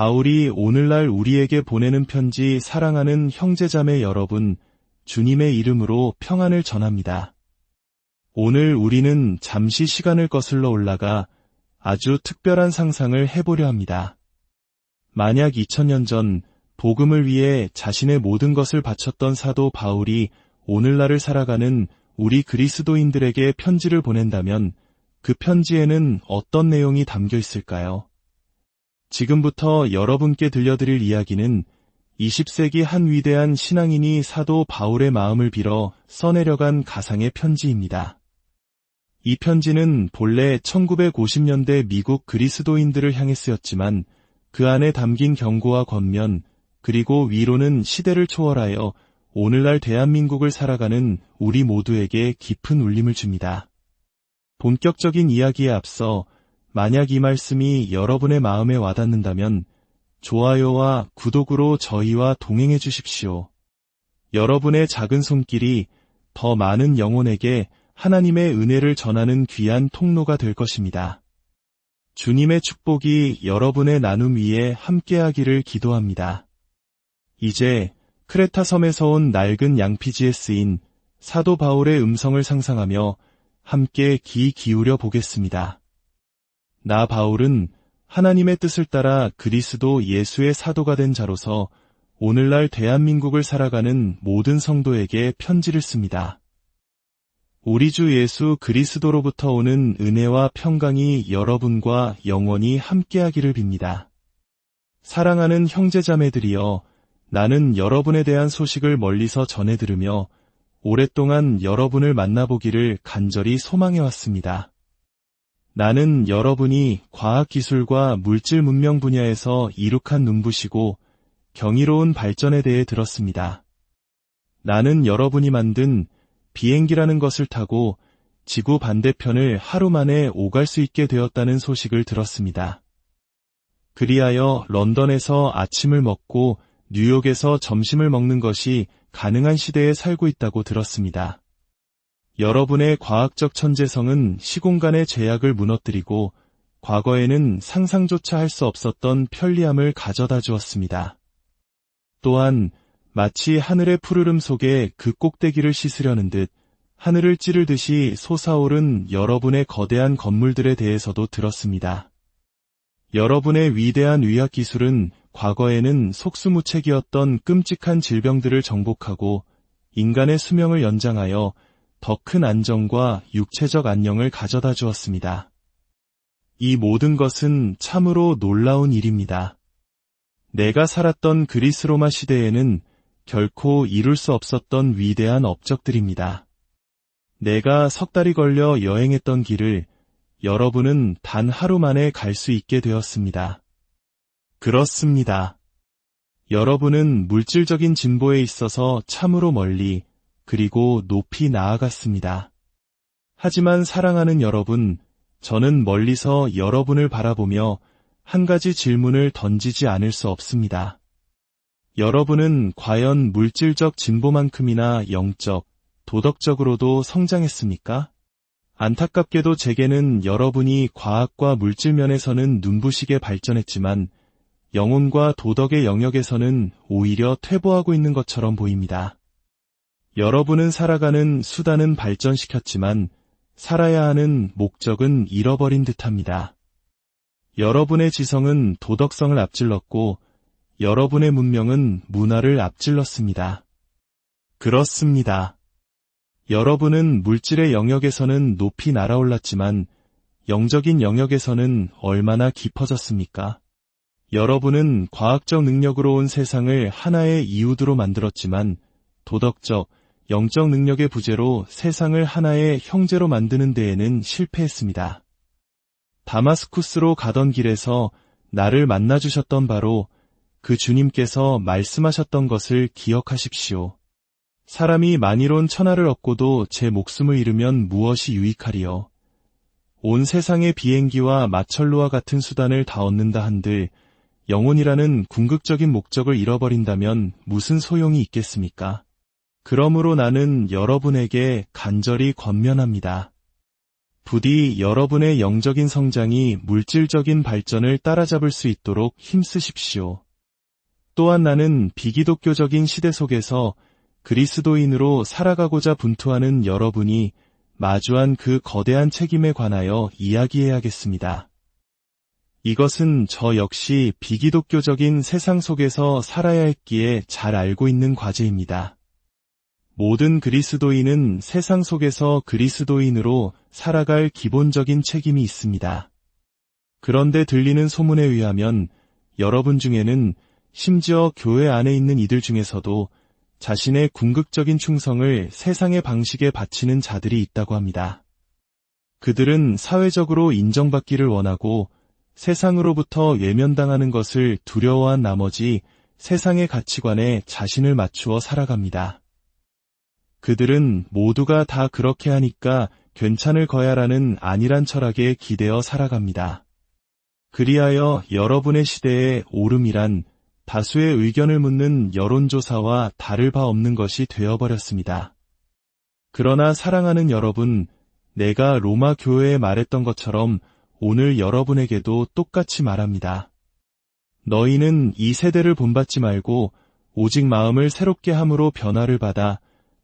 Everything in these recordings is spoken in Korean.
바울이 오늘날 우리에게 보내는 편지 사랑하는 형제자매 여러분, 주님의 이름으로 평안을 전합니다. 오늘 우리는 잠시 시간을 거슬러 올라가 아주 특별한 상상을 해보려 합니다. 만약 2000년 전 복음을 위해 자신의 모든 것을 바쳤던 사도 바울이 오늘날을 살아가는 우리 그리스도인들에게 편지를 보낸다면 그 편지에는 어떤 내용이 담겨 있을까요? 지금부터 여러분께 들려드릴 이야기는 20세기 한 위대한 신앙인이 사도 바울의 마음을 빌어 써내려간 가상의 편지입니다. 이 편지는 본래 1950년대 미국 그리스도인들을 향해 쓰였지만 그 안에 담긴 경고와 권면 그리고 위로는 시대를 초월하여 오늘날 대한민국을 살아가는 우리 모두에게 깊은 울림을 줍니다. 본격적인 이야기에 앞서 만약 이 말씀이 여러분의 마음에 와닿는다면 좋아요와 구독으로 저희와 동행해 주십시오. 여러분의 작은 손길이 더 많은 영혼에게 하나님의 은혜를 전하는 귀한 통로가 될 것입니다. 주님의 축복이 여러분의 나눔 위에 함께하기를 기도합니다. 이제 크레타 섬에서 온 낡은 양피지에 쓰인 사도 바울의 음성을 상상하며 함께 귀 기울여 보겠습니다. 나 바울은 하나님의 뜻을 따라 그리스도 예수의 사도가 된 자로서 오늘날 대한민국을 살아가는 모든 성도에게 편지를 씁니다. 우리 주 예수 그리스도로부터 오는 은혜와 평강이 여러분과 영원히 함께하기를 빕니다. 사랑하는 형제자매들이여, 나는 여러분에 대한 소식을 멀리서 전해 들으며 오랫동안 여러분을 만나보기를 간절히 소망해 왔습니다. 나는 여러분이 과학기술과 물질 문명 분야에서 이룩한 눈부시고 경이로운 발전에 대해 들었습니다. 나는 여러분이 만든 비행기라는 것을 타고 지구 반대편을 하루 만에 오갈 수 있게 되었다는 소식을 들었습니다. 그리하여 런던에서 아침을 먹고 뉴욕에서 점심을 먹는 것이 가능한 시대에 살고 있다고 들었습니다. 여러분의 과학적 천재성은 시공간의 제약을 무너뜨리고 과거에는 상상조차 할 수 없었던 편리함을 가져다 주었습니다. 또한 마치 하늘의 푸르름 속에 그 꼭대기를 씻으려는 듯 하늘을 찌르듯이 솟아오른 여러분의 거대한 건물들에 대해서도 들었습니다. 여러분의 위대한 의학 기술은 과거에는 속수무책이었던 끔찍한 질병들을 정복하고 인간의 수명을 연장하여 더 큰 안정과 육체적 안녕을 가져다 주었습니다. 이 모든 것은 참으로 놀라운 일입니다. 내가 살았던 그리스 로마 시대에는 결코 이룰 수 없었던 위대한 업적들입니다. 내가 석 달이 걸려 여행했던 길을 여러분은 단 하루 만에 갈 수 있게 되었습니다. 그렇습니다. 여러분은 물질적인 진보에 있어서 참으로 멀리 그리고 높이 나아갔습니다. 하지만 사랑하는 여러분, 저는 멀리서 여러분을 바라보며 한 가지 질문을 던지지 않을 수 없습니다. 여러분은 과연 물질적 진보만큼이나 영적, 도덕적으로도 성장했습니까? 안타깝게도 제게는 여러분이 과학과 물질 면에서는 눈부시게 발전했지만 영혼과 도덕의 영역에서는 오히려 퇴보하고 있는 것처럼 보입니다. 여러분은 살아가는 수단은 발전시켰지만 살아야 하는 목적은 잃어버린 듯합니다. 여러분의 지성은 도덕성을 앞질렀고 여러분의 문명은 문화를 앞질렀습니다. 그렇습니다. 여러분은 물질의 영역에서는 높이 날아올랐지만 영적인 영역에서는 얼마나 깊어졌습니까? 여러분은 과학적 능력으로 온 세상을 하나의 이웃으로 만들었지만 도덕적, 영적 능력의 부재로 세상을 하나의 형제로 만드는 데에는 실패했습니다. 다마스쿠스로 가던 길에서 나를 만나주셨던 바로 그 주님께서 말씀하셨던 것을 기억하십시오. 사람이 만이론 천하를 얻고도 제 목숨을 잃으면 무엇이 유익하리요. 온 세상의 비행기와 마철로와 같은 수단을 다 얻는다 한들 영혼이라는 궁극적인 목적을 잃어버린다면 무슨 소용이 있겠습니까? 그러므로 나는 여러분에게 간절히 권면합니다. 부디 여러분의 영적인 성장이 물질적인 발전을 따라잡을 수 있도록 힘쓰십시오. 또한 나는 비기독교적인 시대 속에서 그리스도인으로 살아가고자 분투하는 여러분이 마주한 그 거대한 책임에 관하여 이야기해야겠습니다. 이것은 저 역시 비기독교적인 세상 속에서 살아야 했기에 잘 알고 있는 과제입니다. 모든 그리스도인은 세상 속에서 그리스도인으로 살아갈 기본적인 책임이 있습니다. 그런데 들리는 소문에 의하면 여러분 중에는 심지어 교회 안에 있는 이들 중에서도 자신의 궁극적인 충성을 세상의 방식에 바치는 자들이 있다고 합니다. 그들은 사회적으로 인정받기를 원하고 세상으로부터 외면당하는 것을 두려워한 나머지 세상의 가치관에 자신을 맞추어 살아갑니다. 그들은 모두가 다 그렇게 하니까 괜찮을 거야라는 안일한 철학에 기대어 살아갑니다. 그리하여 여러분의 시대에 오름이란 다수의 의견을 묻는 여론조사와 다를 바 없는 것이 되어버렸습니다. 그러나 사랑하는 여러분, 내가 로마 교회에 말했던 것처럼 오늘 여러분에게도 똑같이 말합니다. 너희는 이 세대를 본받지 말고 오직 마음을 새롭게 함으로 변화를 받아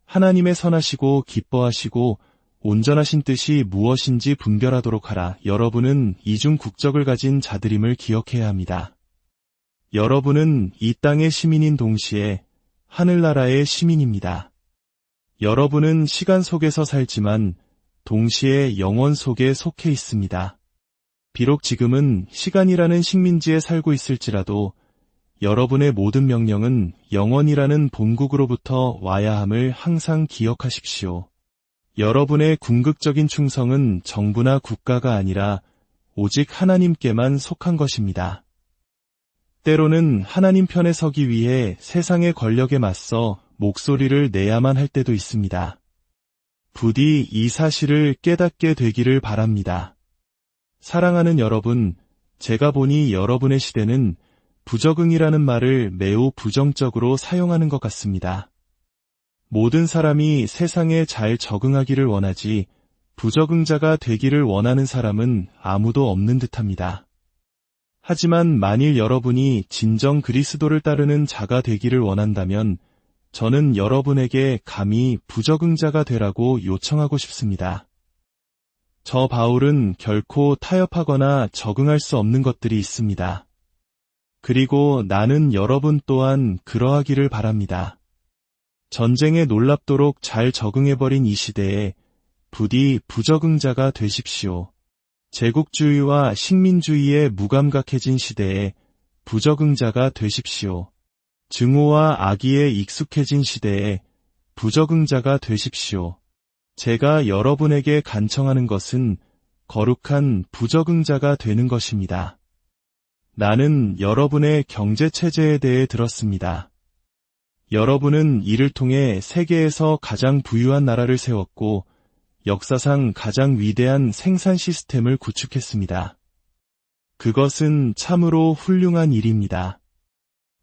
하나님의 선하시고 기뻐하시고 온전하신 뜻이 무엇인지 분별하도록 하라. 여러분은 이중 국적을 가진 자들임을 기억해야 합니다. 여러분은 이 땅의 시민인 동시에 하늘나라의 시민입니다. 여러분은 시간 속에서 살지만 동시에 영원 속에 속해 있습니다. 비록 지금은 시간이라는 식민지에 살고 있을지라도 여러분의 모든 명령은 영원이라는 본국으로부터 와야 함을 항상 기억하십시오. 여러분의 궁극적인 충성은 정부나 국가가 아니라 오직 하나님께만 속한 것입니다. 때로는 하나님 편에 서기 위해 세상의 권력에 맞서 목소리를 내야만 할 때도 있습니다. 부디 이 사실을 깨닫게 되기를 바랍니다. 사랑하는 여러분, 제가 보니 여러분의 시대는 부적응이라는 말을 매우 부정적으로 사용하는 것 같습니다. 모든 사람이 세상에 잘 적응하기를 원하지 부적응자가 되기를 원하는 사람은 아무도 없는 듯합니다. 하지만 만일 여러분이 진정 그리스도를 따르는 자가 되기를 원한다면 저는 여러분에게 감히 부적응자가 되라고 요청하고 싶습니다. 저 바울은 결코 타협하거나 적응할 수 없는 것들이 있습니다. 그리고 나는 여러분 또한 그러하기를 바랍니다. 전쟁에 놀랍도록 잘 적응해버린 이 시대에 부디 부적응자가 되십시오. 제국주의와 식민주의에 무감각해진 시대에 부적응자가 되십시오. 증오와 악의에 익숙해진 시대에 부적응자가 되십시오. 제가 여러분에게 간청하는 것은 거룩한 부적응자가 되는 것입니다. 나는 여러분의 경제체제에 대해 들었습니다. 여러분은 이를 통해 세계에서 가장 부유한 나라를 세웠고 역사상 가장 위대한 생산 시스템을 구축했습니다. 그것은 참으로 훌륭한 일입니다.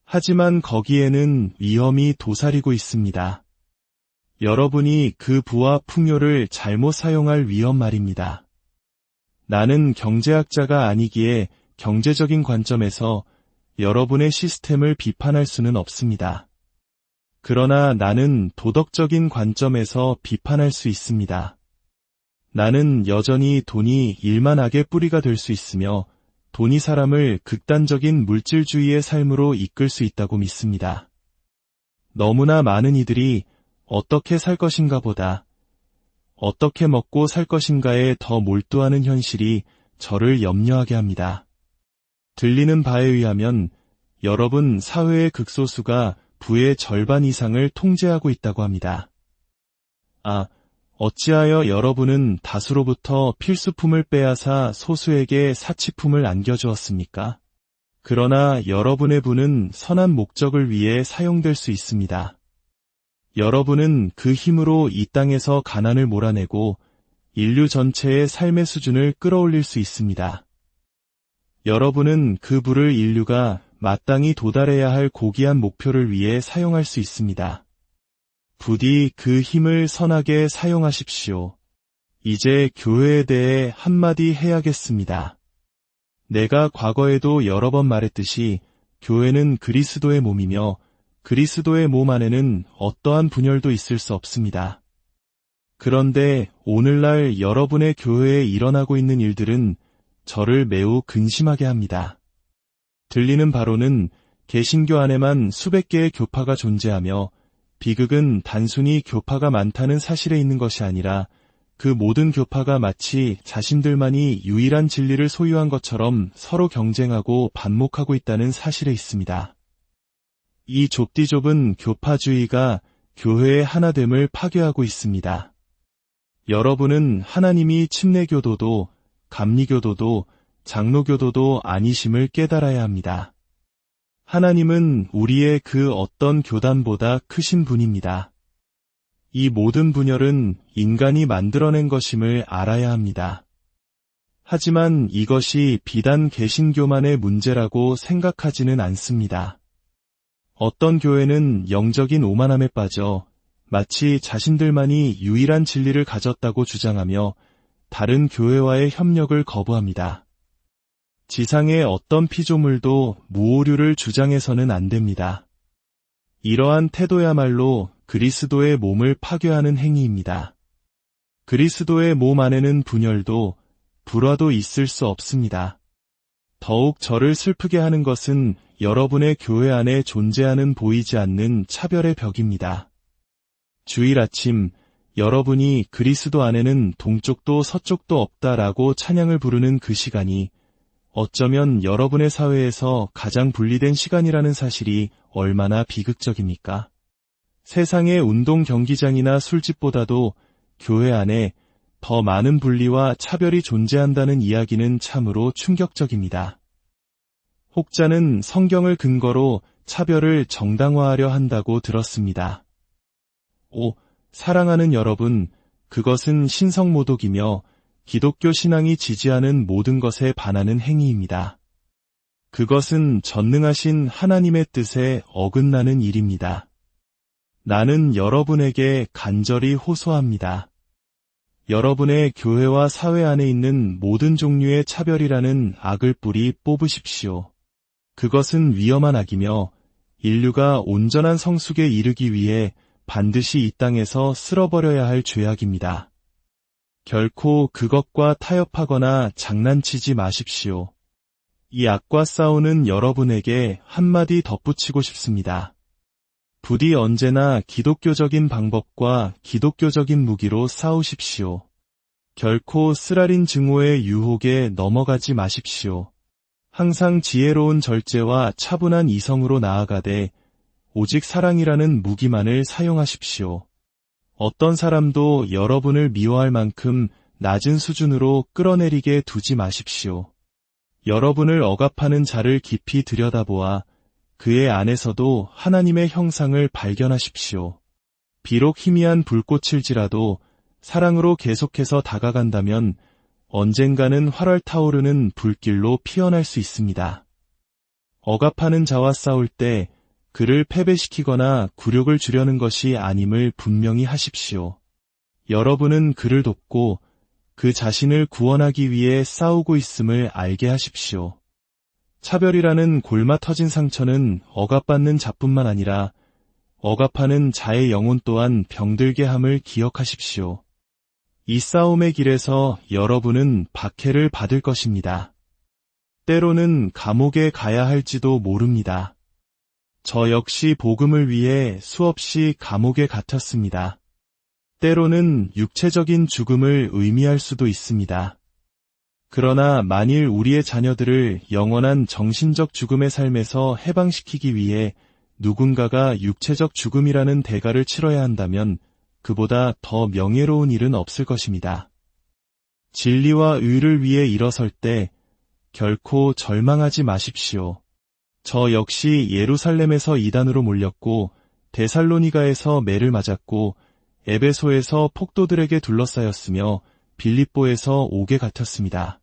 하지만 거기에는 위험이 도사리고 있습니다. 여러분이 그 부와 풍요를 잘못 사용할 위험 말입니다. 나는 경제학자가 아니기에 경제적인 관점에서 여러분의 시스템을 비판할 수는 없습니다. 그러나 나는 도덕적인 관점에서 비판할 수 있습니다. 나는 여전히 돈이 일만악의 뿌리가 될 수 있으며 돈이 사람을 극단적인 물질주의의 삶으로 이끌 수 있다고 믿습니다. 너무나 많은 이들이 어떻게 살 것인가 보다 어떻게 먹고 살 것인가에 더 몰두하는 현실이 저를 염려하게 합니다. 들리는 바에 의하면 여러분 사회의 극소수가 부의 절반 이상을 통제하고 있다고 합니다. 아, 어찌하여 여러분은 다수로부터 필수품을 빼앗아 소수에게 사치품을 안겨주었습니까? 그러나 여러분의 부는 선한 목적을 위해 사용될 수 있습니다. 여러분은 그 힘으로 이 땅에서 가난을 몰아내고 인류 전체의 삶의 수준을 끌어올릴 수 있습니다. 여러분은 그 부를 인류가 마땅히 도달해야 할 고귀한 목표를 위해 사용할 수 있습니다. 부디 그 힘을 선하게 사용하십시오. 이제 교회에 대해 한마디 해야겠습니다. 내가 과거에도 여러 번 말했듯이 교회는 그리스도의 몸이며 그리스도의 몸 안에는 어떠한 분열도 있을 수 없습니다. 그런데 오늘날 여러분의 교회에 일어나고 있는 일들은 저를 매우 근심하게 합니다. 들리는 바로는 개신교 안에만 수백 개의 교파가 존재하며 비극은 단순히 교파가 많다는 사실에 있는 것이 아니라 그 모든 교파가 마치 자신들만이 유일한 진리를 소유한 것처럼 서로 경쟁하고 반목하고 있다는 사실에 있습니다. 이 좁디좁은 교파주의가 교회의 하나됨을 파괴하고 있습니다. 여러분은 하나님이 침례교도도, 감리교도도, 장로교도도 아니심을 깨달아야 합니다. 하나님은 우리의 그 어떤 교단보다 크신 분입니다. 이 모든 분열은 인간이 만들어낸 것임을 알아야 합니다. 하지만 이것이 비단 개신교만의 문제라고 생각하지는 않습니다. 어떤 교회는 영적인 오만함에 빠져 마치 자신들만이 유일한 진리를 가졌다고 주장하며 다른 교회와의 협력을 거부합니다. 지상의 어떤 피조물도 무오류를 주장해서는 안 됩니다. 이러한 태도야말로 그리스도의 몸을 파괴하는 행위입니다. 그리스도의 몸 안에는 분열도 불화도 있을 수 없습니다. 더욱 저를 슬프게 하는 것은 여러분의 교회 안에 존재하는 보이지 않는 차별의 벽입니다. 주일 아침 여러분이 그리스도 안에는 동쪽도 서쪽도 없다라고 찬양을 부르는 그 시간이 어쩌면 여러분의 사회에서 가장 분리된 시간이라는 사실이 얼마나 비극적입니까? 세상의 운동 경기장이나 술집보다도 교회 안에 더 많은 분리와 차별이 존재한다는 이야기는 참으로 충격적입니다. 혹자는 성경을 근거로 차별을 정당화하려 한다고 들었습니다. 오, 사랑하는 여러분, 그것은 신성모독이며 기독교 신앙이 지지하는 모든 것에 반하는 행위입니다. 그것은 전능하신 하나님의 뜻에 어긋나는 일입니다. 나는 여러분에게 간절히 호소합니다. 여러분의 교회와 사회 안에 있는 모든 종류의 차별이라는 악을 뿌리 뽑으십시오. 그것은 위험한 악이며 인류가 온전한 성숙에 이르기 위해 반드시 이 땅에서 쓸어버려야 할 죄악입니다. 결코 그것과 타협하거나 장난치지 마십시오. 이 악과 싸우는 여러분에게 한마디 덧붙이고 싶습니다. 부디 언제나 기독교적인 방법과 기독교적인 무기로 싸우십시오. 결코 쓰라린 증오의 유혹에 넘어가지 마십시오. 항상 지혜로운 절제와 차분한 이성으로 나아가되 오직 사랑이라는 무기만을 사용하십시오. 어떤 사람도 여러분을 미워할 만큼 낮은 수준으로 끌어내리게 두지 마십시오. 여러분을 억압하는 자를 깊이 들여다보아 그의 안에서도 하나님의 형상을 발견하십시오. 비록 희미한 불꽃일지라도 사랑으로 계속해서 다가간다면 언젠가는 활활 타오르는 불길로 피어날 수 있습니다. 억압하는 자와 싸울 때 그를 패배시키거나 굴욕을 주려는 것이 아님을 분명히 하십시오. 여러분은 그를 돕고 그 자신을 구원하기 위해 싸우고 있음을 알게 하십시오. 차별이라는 골마 터진 상처는 억압받는 자뿐만 아니라 억압하는 자의 영혼 또한 병들게 함을 기억하십시오. 이 싸움의 길에서 여러분은 박해를 받을 것입니다. 때로는 감옥에 가야 할지도 모릅니다. 저 역시 복음을 위해 수없이 감옥에 갇혔습니다. 때로는 육체적인 죽음을 의미할 수도 있습니다. 그러나 만일 우리의 자녀들을 영원한 정신적 죽음의 삶에서 해방시키기 위해 누군가가 육체적 죽음이라는 대가를 치러야 한다면 그보다 더 명예로운 일은 없을 것입니다. 진리와 의를 위해 일어설 때 결코 절망하지 마십시오. 저 역시 예루살렘에서 이단으로 몰렸고 데살로니가에서 매를 맞았고 에베소에서 폭도들에게 둘러싸였으며 빌립보에서 옥에 갇혔습니다.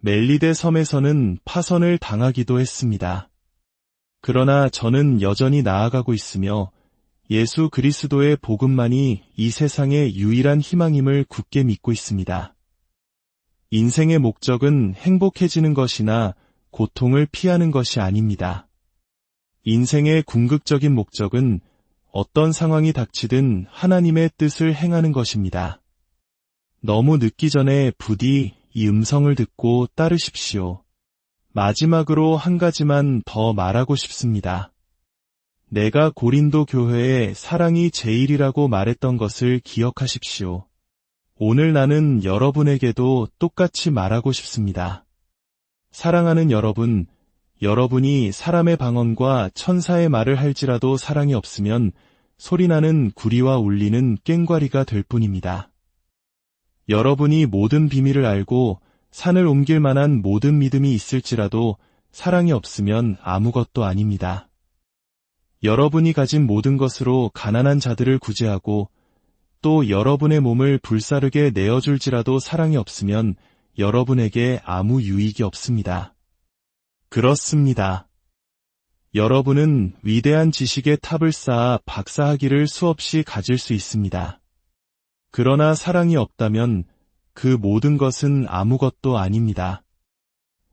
멜리데 섬에서는 파선을 당하기도 했습니다. 그러나 저는 여전히 나아가고 있으며 예수 그리스도의 복음만이 이 세상의 유일한 희망임을 굳게 믿고 있습니다. 인생의 목적은 행복해지는 것이나 고통을 피하는 것이 아닙니다. 인생의 궁극적인 목적은 어떤 상황이 닥치든 하나님의 뜻을 행하는 것입니다. 너무 늦기 전에 부디 이 음성을 듣고 따르십시오. 마지막으로 한 가지만 더 말하고 싶습니다. 내가 고린도 교회에 사랑이 제일이라고 말했던 것을 기억하십시오. 오늘 나는 여러분에게도 똑같이 말하고 싶습니다. 사랑하는 여러분, 여러분이 사람의 방언과 천사의 말을 할지라도 사랑이 없으면 소리나는 구리와 울리는 꽹과리가 될 뿐입니다. 여러분이 모든 비밀을 알고 산을 옮길 만한 모든 믿음이 있을지라도 사랑이 없으면 아무것도 아닙니다. 여러분이 가진 모든 것으로 가난한 자들을 구제하고 또 여러분의 몸을 불사르게 내어줄지라도 사랑이 없으면 여러분에게 아무 유익이 없습니다. 그렇습니다. 여러분은 위대한 지식의 탑을 쌓아 박사학위를 수없이 가질 수 있습니다. 그러나 사랑이 없다면 그 모든 것은 아무것도 아닙니다.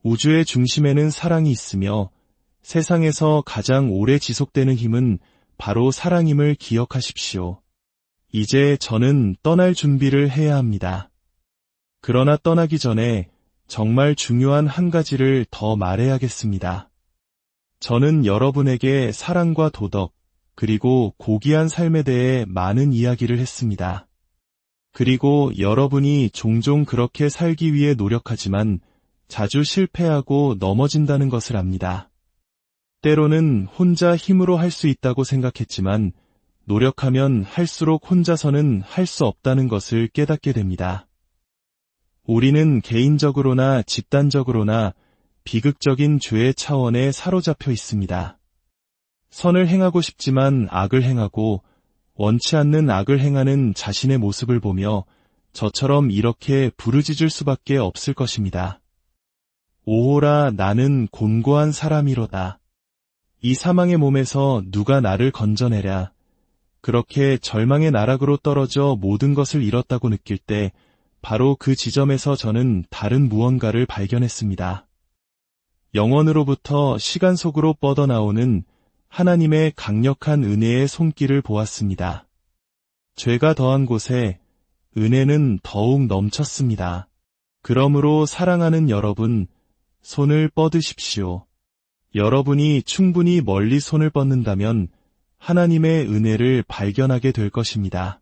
우주의 중심에는 사랑이 있으며 세상에서 가장 오래 지속되는 힘은 바로 사랑임을 기억하십시오. 이제 저는 떠날 준비를 해야 합니다. 그러나 떠나기 전에 정말 중요한 한 가지를 더 말해야겠습니다. 저는 여러분에게 사랑과 도덕, 그리고 고귀한 삶에 대해 많은 이야기를 했습니다. 그리고 여러분이 종종 그렇게 살기 위해 노력하지만 자주 실패하고 넘어진다는 것을 압니다. 때로는 혼자 힘으로 할 수 있다고 생각했지만 노력하면 할수록 혼자서는 할 수 없다는 것을 깨닫게 됩니다. 우리는 개인적으로나 집단적으로나 비극적인 죄의 차원에 사로잡혀 있습니다. 선을 행하고 싶지만 악을 행하고 원치 않는 악을 행하는 자신의 모습을 보며 저처럼 이렇게 부르짖을 수밖에 없을 것입니다. 오호라 나는 곤고한 사람이로다. 이 사망의 몸에서 누가 나를 건져내랴. 그렇게 절망의 나락으로 떨어져 모든 것을 잃었다고 느낄 때 바로 그 지점에서 저는 다른 무언가를 발견했습니다. 영원으로부터 시간 속으로 뻗어나오는 하나님의 강력한 은혜의 손길을 보았습니다. 죄가 더한 곳에 은혜는 더욱 넘쳤습니다. 그러므로 사랑하는 여러분, 손을 뻗으십시오. 여러분이 충분히 멀리 손을 뻗는다면 하나님의 은혜를 발견하게 될 것입니다.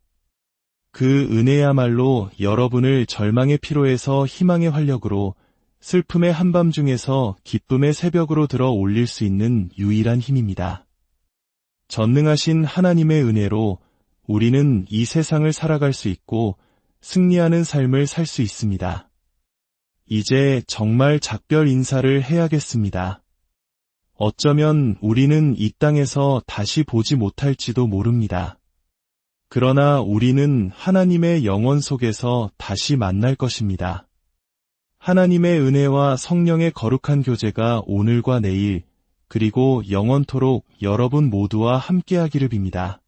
그 은혜야말로 여러분을 절망의 피로에서 희망의 활력으로 슬픔의 한밤중에서 기쁨의 새벽으로 들어 올릴 수 있는 유일한 힘입니다. 전능하신 하나님의 은혜로 우리는 이 세상을 살아갈 수 있고 승리하는 삶을 살 수 있습니다. 이제 정말 작별 인사를 해야겠습니다. 어쩌면 우리는 이 땅에서 다시 보지 못할지도 모릅니다. 그러나 우리는 하나님의 영원 속에서 다시 만날 것입니다. 하나님의 은혜와 성령의 거룩한 교제가 오늘과 내일, 그리고 영원토록 여러분 모두와 함께하기를 빕니다.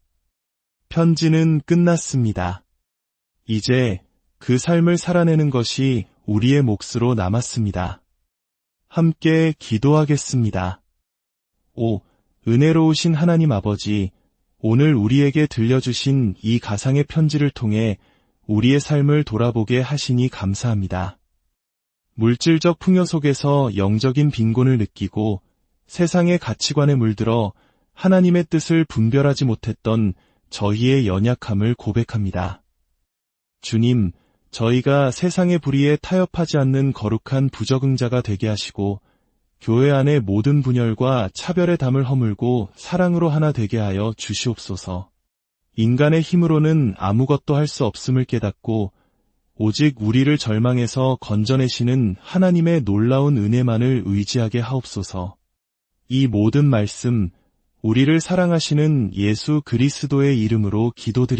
편지는 끝났습니다. 이제 그 삶을 살아내는 것이 우리의 몫으로 남았습니다. 함께 기도하겠습니다. 오, 은혜로우신 하나님 아버지, 오늘 우리에게 들려주신 이 가상의 편지를 통해 우리의 삶을 돌아보게 하시니 감사합니다. 물질적 풍요 속에서 영적인 빈곤을 느끼고 세상의 가치관에 물들어 하나님의 뜻을 분별하지 못했던 저희의 연약함을 고백합니다. 주님, 저희가 세상의 불의에 타협하지 않는 거룩한 부적응자가 되게 하시고 교회 안의 모든 분열과 차별의 담을 허물고 사랑으로 하나 되게 하여 주시옵소서. 인간의 힘으로는 아무것도 할 수 없음을 깨닫고 오직 우리를 절망에서 건져내시는 하나님의 놀라운 은혜만을 의지하게 하옵소서. 이 모든 말씀, 우리를 사랑하시는 예수 그리스도의 이름으로 기도드립니다.